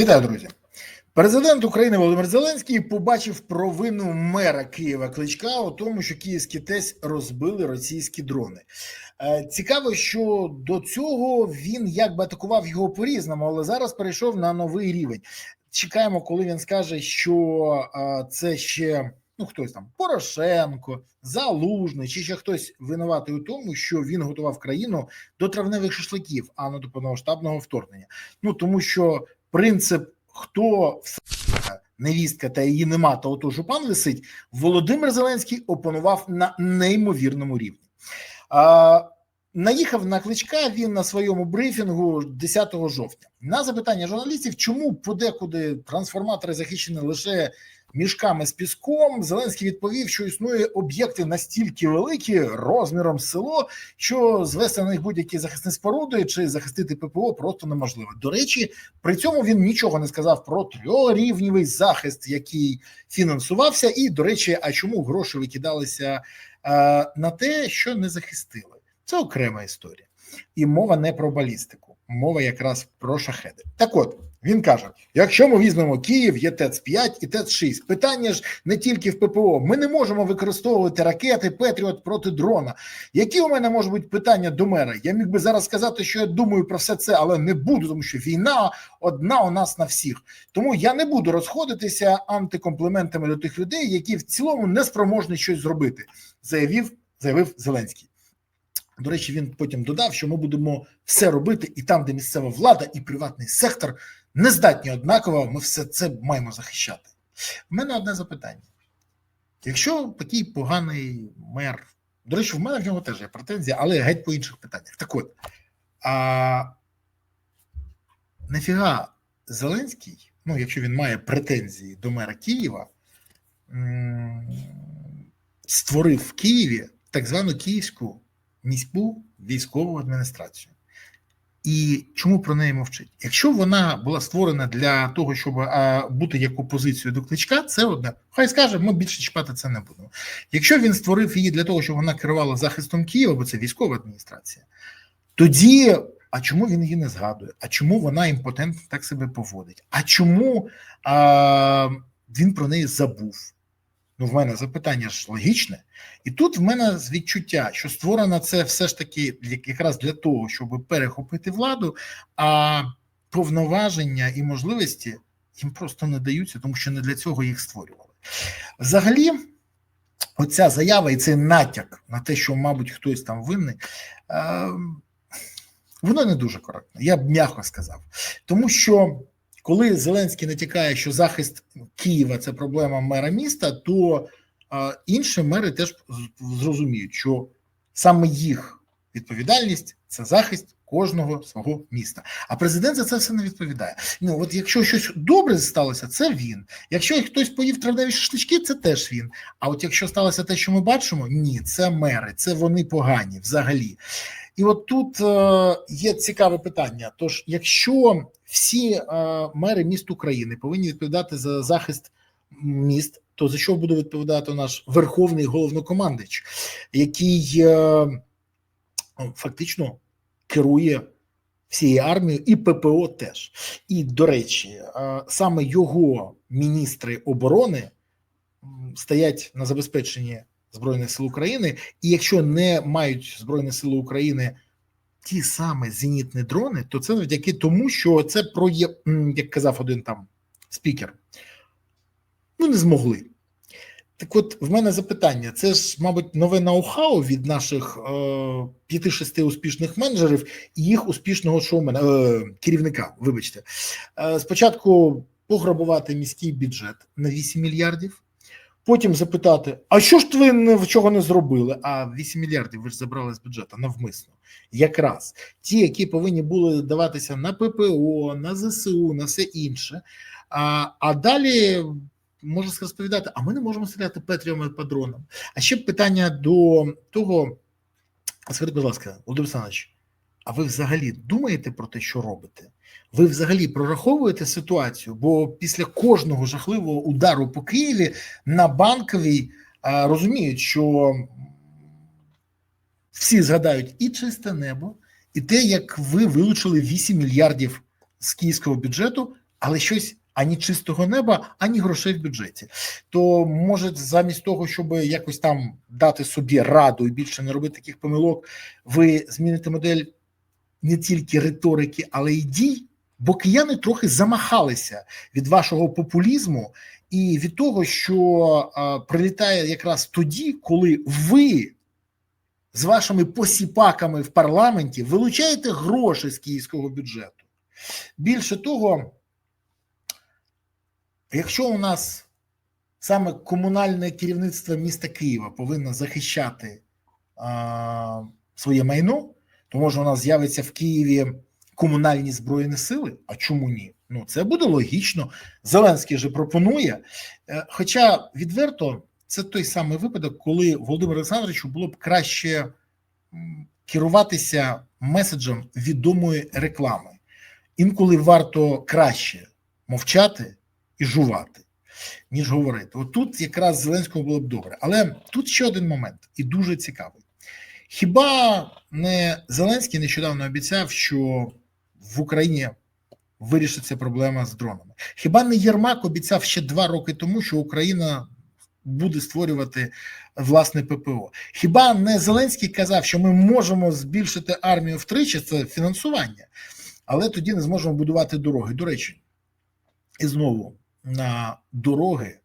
Вітаю, друзі. Президент України Володимир Зеленський побачив провину мера Києва Кличка у тому, що київські ТЕС розбили російські дрони. Е, Цікаво, що до цього він якби атакував його по різному, але зараз перейшов на новий рівень. Чекаємо, коли він скаже, що е, це ще ну хтось там Порошенко, Залужний, чи ще хтось винуватий у тому, що він готував країну до травневих шашликів, а не до повномасштабного вторгнення. Ну тому що принцип хто все невістка та її нема, то ото жупан висить. Володимир Зеленський опанував на неймовірному рівні. А, Наїхав на кличка він на своєму брифінгу 10 жовтня. На запитання журналістів, чому подекуди трансформатори захищені лише мішками з піском, Зеленський відповів, що існує об'єкти настільки великі розміром село, що звести на них будь-які захисні споруди чи захистити ППО просто неможливо. До речі, при цьому він нічого не сказав про трьохрівнівий захист, який фінансувався. І до речі, а чому гроші викидалися е, на те, що не захистили? Це окрема історія, і мова не про балістику, мова якраз про шахеди. Так от він каже: якщо ми візьмемо Київ, є ТЕЦ 5 і ТЕЦ 6 питання ж не тільки в ППО. Ми не можемо використовувати ракети Петріот проти дрона. Які у мене можуть бути питання до мера? Я міг би зараз сказати, що я думаю про все це, але не буду, тому що війна одна у нас на всіх. Тому я не буду розходитися антикомпліментами до тих людей, які в цілому не спроможні щось зробити, заявив, заявив Зеленський. До речі, він потім додав, що ми будемо все робити, і там, де місцева влада і приватний сектор не здатні однаково, ми все це маємо захищати. У мене одне запитання: якщо такий поганий мер, до речі, в мене в нього теж є претензії, але геть по інших питаннях. Так от, а нафіга Зеленський, ну, якщо він має претензії до мера Києва, створив в Києві так звану Київську міську військову адміністрацію. І чому про неї мовчить? Якщо вона була створена для того, щоб а, бути як опозицією до кличка, це одне. Хай скаже, ми більше чіпати це не будемо. Якщо він створив її для того, щоб вона керувала захистом Києва, бо це військова адміністрація, тоді а чому він її не згадує? А чому вона імпотентно так себе поводить? А чому а, він про неї забув? Ну, в мене запитання ж логічне, і тут в мене відчуття, що створено це все ж таки якраз для того, щоб перехопити владу, а повноваження і можливості їм просто не даються, тому що не для цього їх створювали. Взагалі, оця заява і цей натяк на те, що, мабуть, хтось там винний, воно не дуже коректно. Я б м'яко сказав, тому що. Коли Зеленський натякає, що захист Києва це проблема мера міста, то інші мери теж зрозуміють, що саме їх відповідальність це захист кожного свого міста. А президент за це все не відповідає. Ну от якщо щось добре сталося, це він. Якщо хтось поїв травневі шашлички, це теж він. А от якщо сталося те, що ми бачимо, ні, це мери, це вони погані взагалі. І от тут е, є цікаве питання. Тож, якщо всі е, мери міст України повинні відповідати за захист міст, то за що буде відповідати наш верховний головнокомандич, який е, фактично керує всією армією і ППО теж. І до речі, е, саме його міністри оборони стоять на забезпеченні Збройних сил України, і якщо не мають Збройні Сили України ті самі зенітні дрони, то це завдяки тому, що це про є, як казав один там спікер. Ну, не змогли. Так от, в мене запитання: це ж, мабуть, нове ноу-хау від наших е, п'яти-шести успішних менеджерів і їх успішного шоумена, е, керівника. Вибачте, е, спочатку пограбувати міський бюджет на 8 мільярдів. Потім запитати: а що ж ви чого не зробили? А 8 мільярдів ви ж забрали з бюджету навмисно. Якраз ті, які повинні були даватися на ППО, на ЗСУ, на все інше. А а далі можна розповідати: а ми не можемо стріляти Петріями по дронам. А ще питання до того: скажіть, будь ласка, Володимир Олександрович, а ви взагалі думаєте про те, що робите? Ви взагалі прораховуєте ситуацію? Бо після кожного жахливого удару по Києві на банковій розуміють, що всі згадають і чисте небо, і те, як ви вилучили 8 мільярдів з київського бюджету, але щось ані чистого неба, ані грошей в бюджеті. То може, замість того, щоб якось там дати собі раду і більше не робити таких помилок, ви зміните модель не тільки риторики, але й дій. Бо кияни трохи замахалися від вашого популізму і від того, що прилітає якраз тоді, коли ви з вашими посіпаками в парламенті вилучаєте гроші з київського бюджету. Більше того, якщо у нас саме комунальне керівництво міста Києва повинно захищати а, своє майно, то може у нас з'явиться в Києві комунальні збройні сили. А чому ні? Ну це буде логічно. Зеленський же пропонує. Е, Хоча відверто це той самий випадок, коли Володимиру Олександровичу було б краще керуватися меседжем відомої реклами. Інколи варто краще мовчати і жувати, ніж говорити. От тут якраз Зеленському було б добре. Але тут ще один момент, і дуже цікавий. Хіба не Зеленський нещодавно обіцяв, що в Україні вирішиться проблема з дронами? Хіба не Єрмак обіцяв ще два роки тому, що Україна буде створювати власне ППО? Хіба не Зеленський казав, що ми можемо збільшити армію втричі? Це фінансування, але тоді не зможемо будувати дороги. До речі, і знову на дороги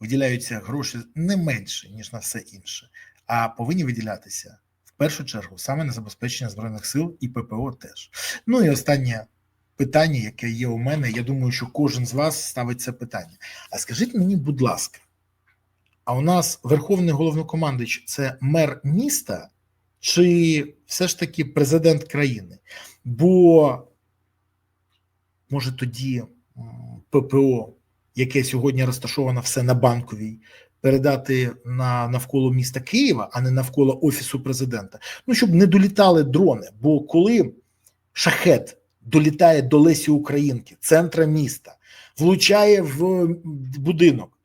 виділяються гроші не менше ніж на все інше, а повинні виділятися в першу чергу саме на забезпечення збройних сил і ППО теж. Ну і останнє питання, яке є у мене. Я думаю, що кожен з вас ставить це питання. А скажіть мені, будь ласка, а у нас верховний головнокомандуючий – це мер міста, чи все ж таки президент країни? Бо може тоді ППО, яке сьогодні розташовано все на банковій, передати на навколо міста Києва, а не навколо офісу президента. Ну щоб не долітали дрони. Бо коли шахет долітає до Лесі Українки, центра міста, влучає в будинок.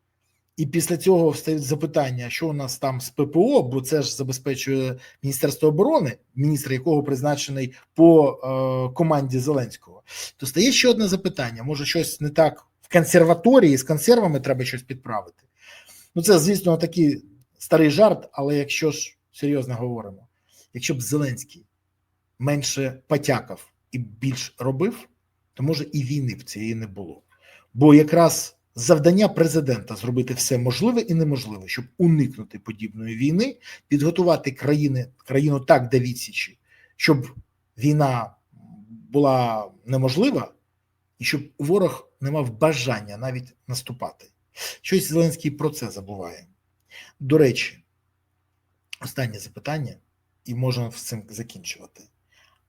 І після цього встають запитання, що у нас там з ППО, бо це ж забезпечує Міністерство оборони, міністр якого призначений по е, команді Зеленського. То стає ще одне запитання: може, щось не так в консерваторії з консервами треба щось підправити? Ну, це, звісно, такий старий жарт, але якщо ж серйозно говоримо, якщо б Зеленський менше потякав і більш робив, то може і війни б цієї не було. Бо якраз завдання президента зробити все можливе і неможливе, щоб уникнути подібної війни, підготувати країни, країну так до відсічі, щоб війна була неможлива, і щоб ворог не мав бажання навіть наступати. Щось Зеленський про це забуває. До речі, останнє запитання, і можна з цим закінчувати.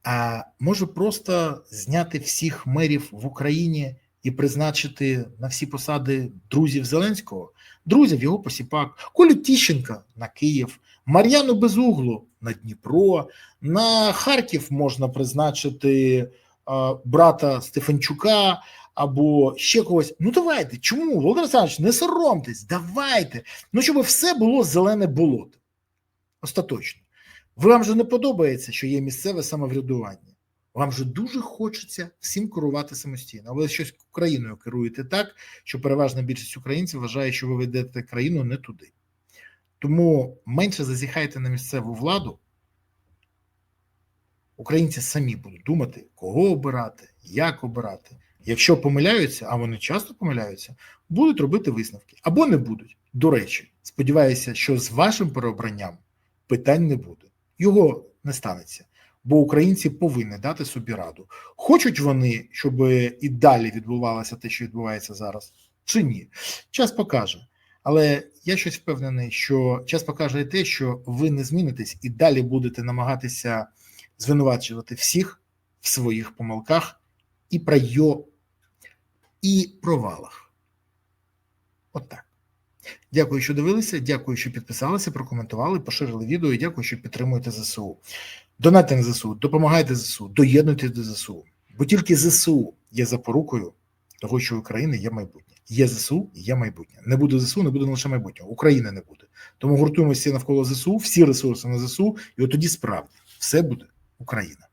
А може просто зняти всіх мерів в Україні і призначити на всі посади друзів Зеленського, друзів його посіпак, Колю Тіщенка на Київ, Мар'яну Безуглу на Дніпро, на Харків можна призначити брата Стефанчука або ще когось. Ну давайте. Чому? Володимир Олександрович, не соромтесь, давайте. Ну, щоб все було зелене болото. Остаточно. Вам же не подобається, що є місцеве самоврядування. Вам же дуже хочеться всім керувати самостійно. А ви щось країною керуєте так, що переважна більшість українців вважає, що ви ведете країну не туди. Тому менше зазіхайте на місцеву владу. Українці самі будуть думати, кого обирати, як обирати. Якщо помиляються, а вони часто помиляються, будуть робити висновки або не будуть. До речі, сподіваюся, що з вашим переобранням питань не буде. Його не станеться бо українці повинні дати собі раду. Хочуть вони, щоб і далі відбувалося те, що відбувається зараз, чи ні? Час покаже. Але я щось впевнений, що час покаже і те, що ви не змінитесь і далі будете намагатися звинувачувати всіх в своїх помилках і пройо, і провалах. От так. Дякую, що дивилися. Дякую, що підписалися, прокоментували, поширили відео. і Дякую, що підтримуєте ЗСУ. Донайте на ЗСУ, допомагайте ЗСУ, доєднуйтесь до ЗСУ. Бо тільки ЗСУ є запорукою того, що України є майбутнє. Є ЗСУ, є майбутнє. Не буде ЗСУ, не буде лише майбутнього. України не буде. Тому гуртуємося навколо ЗСУ, всі ресурси на ЗСУ, і от тоді справді все буде Україна.